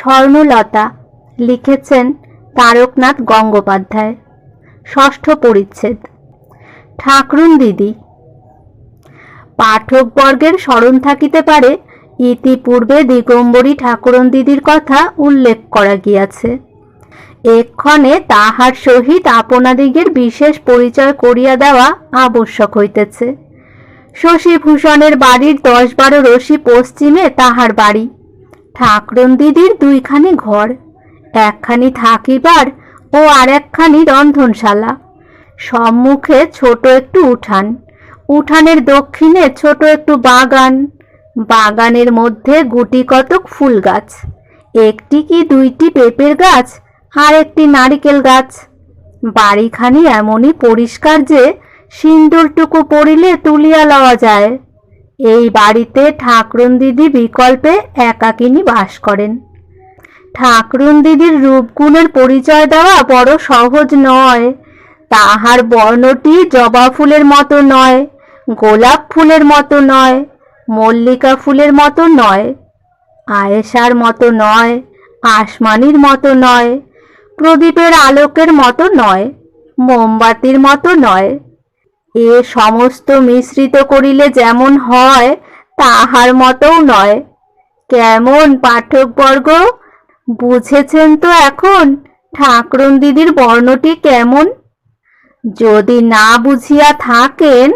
স্বর্ণলতা লিখেছেন তারকনাথ গঙ্গোপাধ্যায়। ষষ্ঠ পরিচ্ছেদ। ঠাকরুন দিদি। পাঠকবর্গের স্মরণ থাকিতে পারে ইতিপূর্বে দিগম্বরী ঠাকুরন দিদির কথা উল্লেখ করা গিয়াছে। এক্ষণে তাহার সহিত আপনাদিগের বিশেষ পরিচয় করিয়া দেওয়া আবশ্যক হইতেছে। শশীভূষণের বাড়ির দশ বারো রশি পশ্চিমে তাহার বাড়ি। ঠাকরুন দিদির দুইখানি ঘর, একখানি থাকিবার ও আর একখানি রন্ধনশালা। সম্মুখে ছোট একটু উঠান, উঠানের দক্ষিণে ছোট একটু বাগান, বাগানের মধ্যে গুটি কতক ফুল গাছ, একটি কি দুইটি পেঁপের গাছ আর একটি নারিকেল গাছ। বাড়িখানি এমনই পরিষ্কার যে সিন্দুরটুকু পড়িলে তুলিয়া লওয়া যায়। এই বাড়িতে ঠাকরুন দিদি বিকল্পে একাকিনী বাস করেন। ঠাকরুন দিদির রূপগুণের পরিচয় দেওয়া বড় সহজ নয়। তাহার বর্ণটি জবা ফুলের মতো নয়, গোলাপ ফুলের মতো নয়, মল্লিকা ফুলের মতো নয়, আয়েশার মতো নয়, আসমানির মতো নয়, প্রদীপের আলোকের মতো নয়, মোমবাতির মতো নয়। এ সমস্ত মিশ্রিত করিলে যেমন হয়, তাহার মতও নয়। কেমন পাঠকবর্গ? বুঝেছেন তো এখন? ঠাকরুন দিদির বর্ণটি কেমন? যদি না বুঝিয়া থাকেন,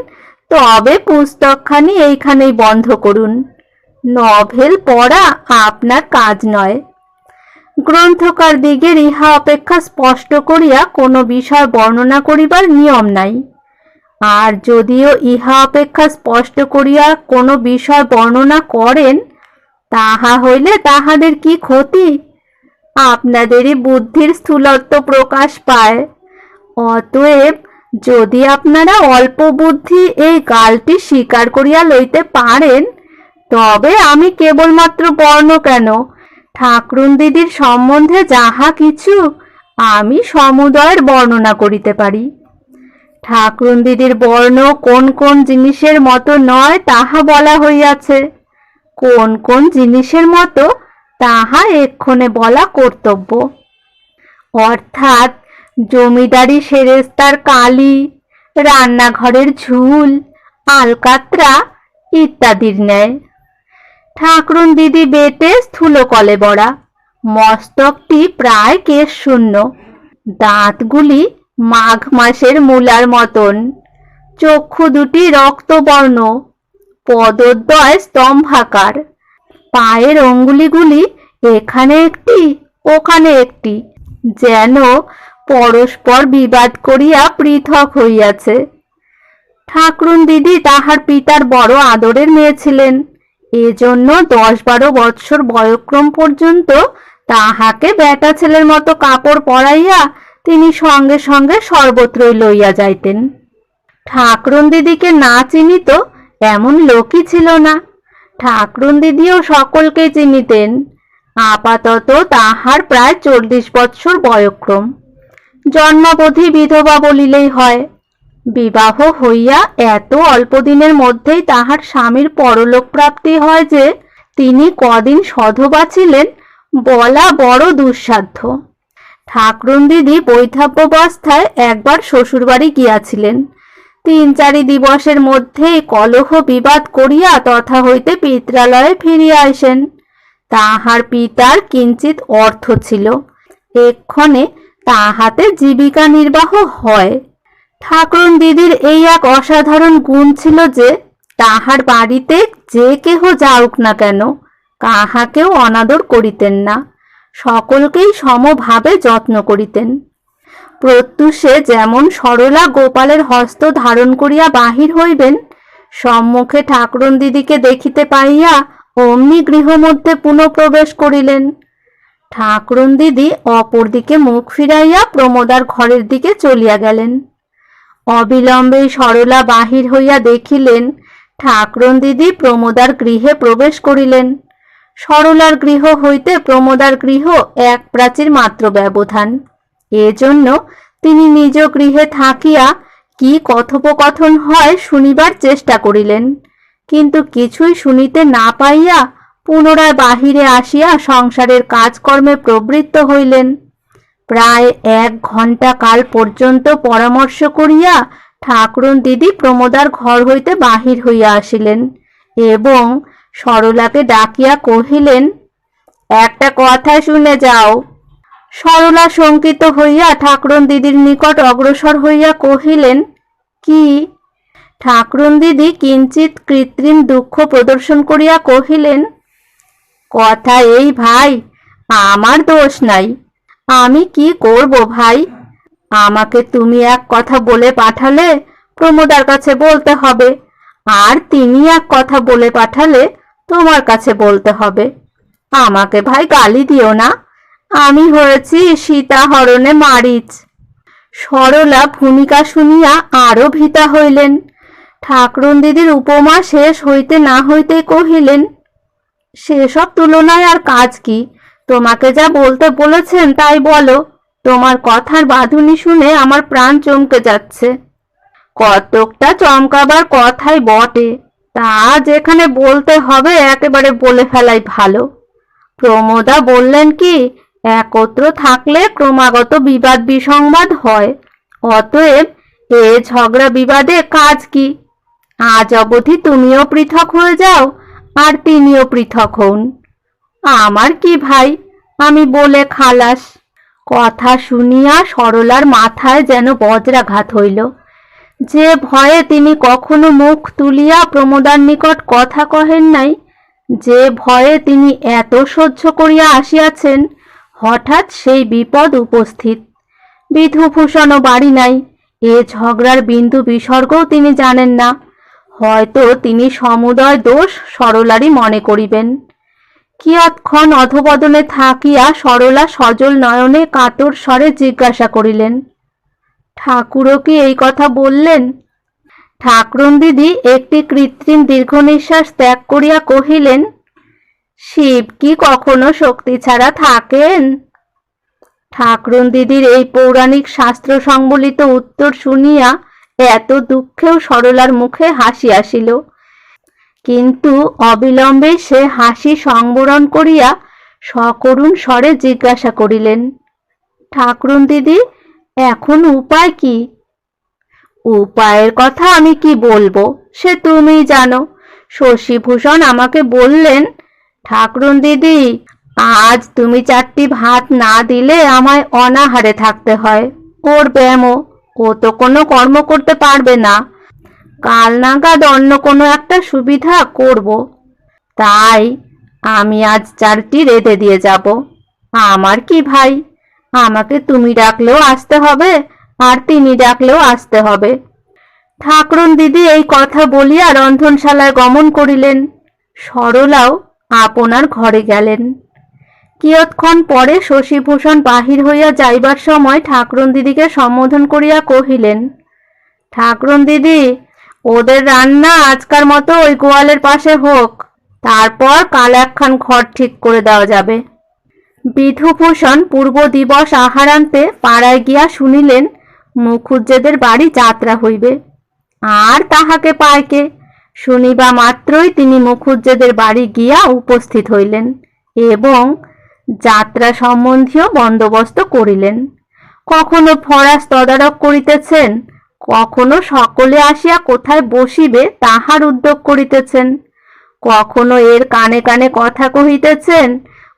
তবে পুস্তকখানি এইখানেই বন্ধ করুন। নভেল পড়া আপনার কাজ নয়। গ্রন্থকার দিগের ইহা অপেক্ষা স্পষ্ট করিয়া কোনো বিষয় বর্ণনা করিবার নিয়ম নাই। আর যদিও ইহা অপেক্ষা স্পষ্ট করিয়া কোনো বিষয় বর্ণনা করেন, তাহা হইলে তাহাদের কি ক্ষতি? আপনাদেরই বুদ্ধির স্থূলত্ব প্রকাশ পায়। অতএব যদি আপনারা অল্প বুদ্ধি এই গালটি স্বীকার করিয়া লইতে পারেন, তবে আমি কেবলমাত্র বর্ণ কেন? ঠাকরুন দিদির সম্বন্ধে যাহা কিছু, আমি সমুদয়ের বর্ণনা করিতে পারি। ঠাকরুন দিদির বর্ণ কোন কোন জিনিসের মতো নয় তাহা বলা হইয়াছে। কোন কোন জিনিসের মতো তাহা এক্ষণে বলা কর্তব্য। অর্থাৎ জমিদারি সেরেস্তার কালি, রান্নাঘরের ঝুল, আলকাত্রা ইত্যাদির ন্যায়। ঠাকরুন দিদি বেটে স্থূল কলে বড়া মস্তকটি প্রায় কেশ শূন্য। দাঁতগুলি মাঘ মাসের মূলার মতন। চক্ষু দুটি রক্তবর্ণ, পদদ্বয় স্তম্ভাকার। পায়ের অঙ্গুলিগুলি এখানে একটি, ওখানে একটি, যেন পরস্পর বিবাদ করিয়া পৃথক হইয়াছে। ঠাকরুন দিদি তাহার পিতার বড় আদরের মেয়ে ছিলেন। এজন্য দশ বারো বৎসর বয়ক্রম পর্যন্ত তাহাকে বেটা ছেলের মতো কাপড় পরাইয়া তিনি সঙ্গে সঙ্গে সর্বত্রই লইয়া যাইতেন। ঠাকরুন দিদিকে না চিনিত এমন লোকই ছিল না। ঠাকরুন দিদিও সকলকে চিনিতেন। আপাতত তাহার প্রায় চল্লিশ বৎসর বয়ক্রম। জন্মাবধি বিধবা বলিলেই হয়, বিবাহ হইয়া এত অল্প দিনের মধ্যেই তাহার স্বামীর পরলোক প্রাপ্তি হয় যে, তিনি কদিন সধবা ছিলেন বলা বড় দুঃসাধ্য। ঠাকরুন দিদি বৈধাব্যবস্থায় একবার শ্বশুরবাড়ি গিয়াছিলেন। তিন চারি দিবসের মধ্যেই কলহ বিবাদ করিয়া তথা হইতে পিত্রালয়ে ফিরিয়া আসেন। তাহার পিতার কিঞ্চিত অর্থ ছিল। এক্ষণে তাহাতে জীবিকা নির্বাহ হয়। ঠাকুরন দিদির এই এক অসাধারণ গুণ ছিল যে, তাহার বাড়িতে যে কেহ যাউক না কেন, কাহাকেও অনাদর করিতেন না। সকলকেই সমভাবে যত্ন করিতেন। প্রত্যুষে যেমন সরলা গোপালের হস্ত ধারণ করিয়া বাহির হইবেন, সম্মুখে ঠাকুরন দিদিকে দেখিতে পাইয়া অমনি গৃহমধ্যে পুনঃপ্রবেশ করিলেন। ঠাকুরন দিদি অপরদিকে মুখ ফিরাইয়া প্রমোদার ঘরের দিকে চলিয়া গেলেন। অবিলম্বে সরলা বাহির হইয়া দেখিলেন, ঠাকরুন দিদি প্রমোদার গৃহে প্রবেশ করিলেন। সরলার গৃহ হইতে প্রমোদার গৃহ এক প্রাচীর মাত্র ব্যবধান। এজন্য তিনি নিজ গৃহে থাকিয়া কি কথোপকথন হয় শুনিবার চেষ্টা করিলেন। কিন্তু কিছুই শুনিতে না পাইয়া পুনরায় বাহিরে আসিয়া সংসারের কাজকর্মে প্রবৃত্ত হইলেন। প্রায় এক ঘণ্টা কাল পর্যন্ত পরামর্শ করিয়া ঠাকুরন দিদি প্রমোদার ঘর হইতে বাহির হইয়া আসিলেন এবং সরলাকে ডাকিয়া কহিলেন, একটা কথা শুনে যাও। সরলা শঙ্কিত হইয়া ঠাকুরন দিদির নিকট অগ্রসর হইয়া কহিলেন, কি? ঠাকুরন দিদি কিঞ্চিত কৃত্রিম দুঃখ প্রদর্শন করিয়া কহিলেন, কথা এই ভাই, আমার দোষ নাই। আমি কি করব ভাই? আমাকে তুমি এক কথা বলে পাঠালে প্রমোদার কাছে বলতে হবে। আর তিনি এক কথা বলে পাঠালে তোমার কাছে বলতে হবে। আমাকে ভাই গালি দিও না। আমি হয়েছি সীতাহরণে মারিচ। সরলা ভূমিকা শুনিয়া আরও ভীতা হইলেন। ঠাকরুন দিদির উপমা শেষ হইতে না হইতে কহিলেন, সেসব তুলনায় আর কাজ কি? তোমাকে যা বলতে বলেছেন তাই বলো। তোমার কথার বাঁধুনি শুনে আমার প্রাণ চমকে যাচ্ছে। কতকটা চমকাবার কথাই বটে। তা যেখানে বলতে হবে একেবারে বলে ফেলাই ভালো। প্রমোদা বললেন কি, একত্র থাকলে ক্রমাগত বিবাদ বিসংবাদ হয়, অতএব এ ঝগড়া বিবাদে কাজ কি? আজ অবধি তুমিও পৃথক হয়ে যাও, আর তিনিও পৃথক হন। আমার কি ভাই? আমি বলে খালাস। কথা শুনিয়া সরলার মাথায় যেন বজ্রাঘাত হইল। যে ভয়ে তিনি কখনো মুখ তুলিয়া প্রমোদার নিকট কথা কহেন নাই, যে ভয়ে তিনি এত সহ্য করিয়া আসিয়াছেন, হঠাৎ সেই বিপদ উপস্থিত। বিধুভূষণও বাড়ি নাই, এ ঝগড়ার বিন্দু বিসর্গও তিনি জানেন না, হয়তো তিনি সমুদয় দোষ সরলারই মনে করিবেন। কিয়ৎক্ষণ অধবদনে থাকিয়া সরলা সজল নয়নে কাতর স্বরে জিজ্ঞাসা করিলেন ঠাকুরও কি এই কথা বললেন? ঠাকুরন দিদি একটি কৃত্রিম দীর্ঘ নিঃশ্বাস ত্যাগ করিয়া কহিলেন, শিব কি কখনো শক্তি ছাড়া থাকেন? ঠাকুরন দিদির এই পৌরাণিক শাস্ত্র সংবলিত উত্তর শুনিয়া এত দুঃখেও সরলার মুখে হাসি আসিল। কিন্তু অবিলম্বে সে হাসি সংবরণ করিয়া সকরুণ স্বরে জিজ্ঞাসা করিলেন, ঠাকুরন দিদি এখন উপায় কি? উপায়ের কথা আমি কি বলব, সে তুমি জানো। শশীভূষণ আমাকে বললেন, ঠাকুরন দিদি, আজ তুমি চারটি ভাত না দিলে আমায় অনাহারে থাকতে হয়। ওর ব্যায়ামও ও তো কোনো কর্ম করতে পারবে না। কাল নাগাদ অন্য কোনো একটা সুবিধা করব। তাই আমি আজ চারটি রেঁধে দিয়ে যাব। আমার কি ভাই? আমাকে তুমি ডাকলেও আসতে হবে আর তিনি ডাকলেও আসতে হবে। ঠাকরুন দিদি এই কথা বলিয়া রন্ধনশালায় গমন করিলেন। সরলাও আপনার ঘরে গেলেন। কিয়ৎক্ষণ পরে শশীভূষণ বাহির হইয়া যাইবার সময় ঠাকুরন দিদিকে সম্বোধন করিয়া কহিলেন, ঠাকুরন দিদি, ওদের রান্না আজকার মতো ওই গোয়ালের পাশে হোক, তারপর কাল একখান ঘর ঠিক করে দেওয়া যাবে। বিধুভূষণ পূর্ব দিবস আহারান্তে পাড়ায় গিয়া শুনিলেন মুখুজ্জেদের বাড়ি যাত্রা হইবে। আর তাহাকে পায়কে শুনিবা মাত্রই তিনি মুখুজ্জেদের বাড়ি গিয়া উপস্থিত হইলেন এবং যাত্রা সম্বন্ধীয় বন্দোবস্ত করিলেন। কখনো ফরাস তদারক করিতেছেন, কখনো সকলে আসিয়া কোথায় বসিবে তাহার উদ্যোগ করিতেছেন, কখনো এর কানে কানে কথা কহিতেছেন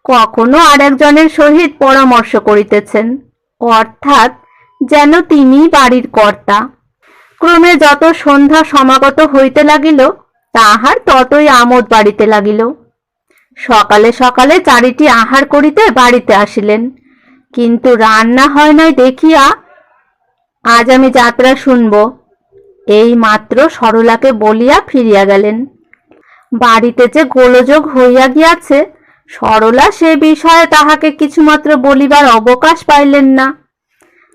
কখনো আরেকজনের সহিত পরামর্শ করিতেছেন, অর্থাৎ যেন তিনি বাড়ির কর্তা। ক্রমে যত সন্ধ্যা সমাগত হইতে লাগিল, তাহার ততই আমোদ বাড়িতে লাগিল। সকালে সকালে চারিটি আহার করিতে বাড়িতে আসিলেন। কিন্তু রান্না হয় নাই দেখিয়া আজ আমি যাত্রা শুনব। এই মাত্র সরলাকে বলিয়া ফিরিয়া গেলেন। বাড়িতে যে গোলযোগ হইয়া গিয়াছে সরলা সে বিষয়ে তাহাকে কিছুমাত্র বলিবার অবকাশ পাইলেন না।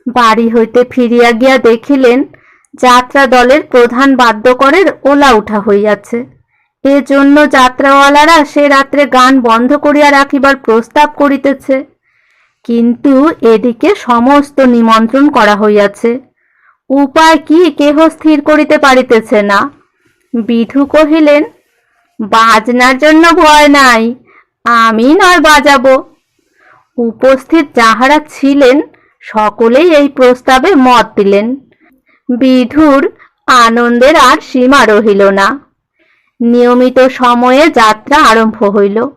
বাড়ি হইতে ফিরিয়া গিয়া দেখিলেন, যাত্রা দলের প্রধান বাদ্যকরের ওলা উঠা হইয়াছে। এজন্য যাত্রাওয়ালারা সে রাত্রে গান বন্ধ করিয়া রাখিবার প্রস্তাব করিতেছে। কিন্তু এদিকে সমস্ত নিমন্ত্রণ করা হইয়াছে। উপায় কি কেহ স্থির করিতে পারিতেছে না? বিধু কহিলেন, বাজনার জন্য ভয় নাই। আমি নয় বাজাবো। উপস্থিত যাহারা ছিলেন, সকলেই এই প্রস্তাবে মত দিলেন। বিধুর আনন্দের আর সীমা রহিল না। নিয়মিত সময়ে যাত্রা আরম্ভ হইল।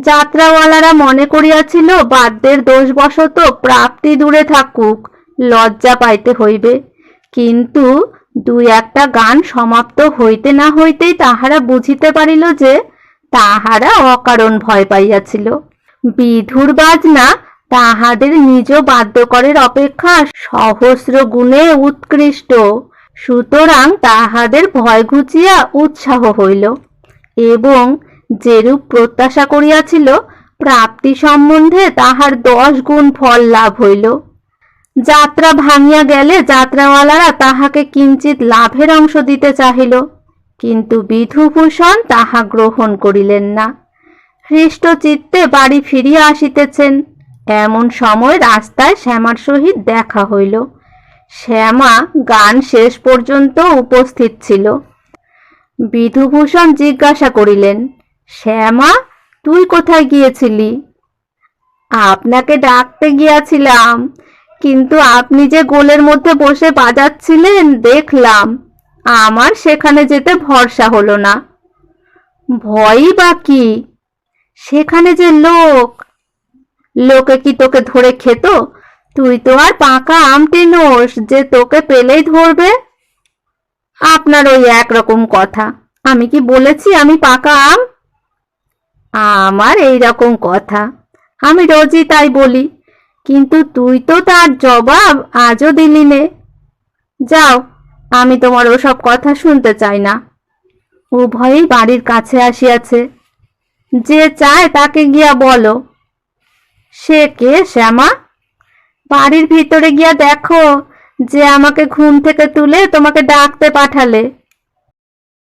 যাত্রাওয়ালারা মনে করিয়াছিল, বাদ্যের দোষবশত প্রাপ্তি দূরে থাকুক, লজ্জা পাইতে হইবে। কিন্তু দুই একটা গান সমাপ্ত হইতে না হইতেই তাহারা বুঝিতে পারিল যে তাহারা অকারণ ভয় পাইয়াছিল। বিধুর বাজনা তাহাদের নিজ বাদ্যকরের অপেক্ষা সহস্র গুণে উৎকৃষ্ট। সুতরাং তাহাদের ভয় ঘুচিয়া উৎসাহ হইল এবং যেরূপ প্রত্যাশা করিয়াছিল, প্রাপ্তি সম্বন্ধে তাহার দশ গুণ ফল লাভ হইল। যাত্রা ভাঙিয়া গেলে যাত্রাওয়ালারা তাহাকে কিঞ্চিত লাভের অংশ দিতে চাহিল। কিন্তু বিধুভূষণ তাহা গ্রহণ করিলেন না। হৃষ্ট চিত্তে বাড়ি ফিরিয়া আসিতেছেন। এমন সময় রাস্তায় শ্যামার সহিত দেখা হইল। শ্যামা গান শেষ পর্যন্ত উপস্থিত ছিল। বিধুভূষণ জিজ্ঞাসা করিলেন, শ্যামা, তুই কোথায় গিয়েছিলি? আপনাকে ডাকতে গিয়াছিলাম, কিন্তু আপনি যে গোলের মধ্যে বসে বাজাচ্ছিলেন, দেখলাম। আমার সেখানে যেতে ভরসা হলো না। ভয়ই বা কি? সেখানে যে লোক? লোকে কি তোকে ধরে খেত? তুই তো আর পাকা আমটি নোস যে তোকে পেলেই ধরবে। আপনার ওই একরকম কথা। আমি কি বলেছি আমি পাকা আম? আমার এই রকম কথা। আমি রোজই তাই বলি। কিন্তু তুই তো তার জবাব আজও দিলি নে। যাও। আমি তোমার ওসব কথা শুনতে চাই না। উভয়ই বাড়ির কাছে আসিয়াছে। যে চায় তাকে গিয়া বলো। সে কে, শ্যামা? বাড়ির ভিতরে গিয়া দেখো, যে আমাকে ঘুম থেকে তুলে তোমাকে ডাকতে পাঠালে।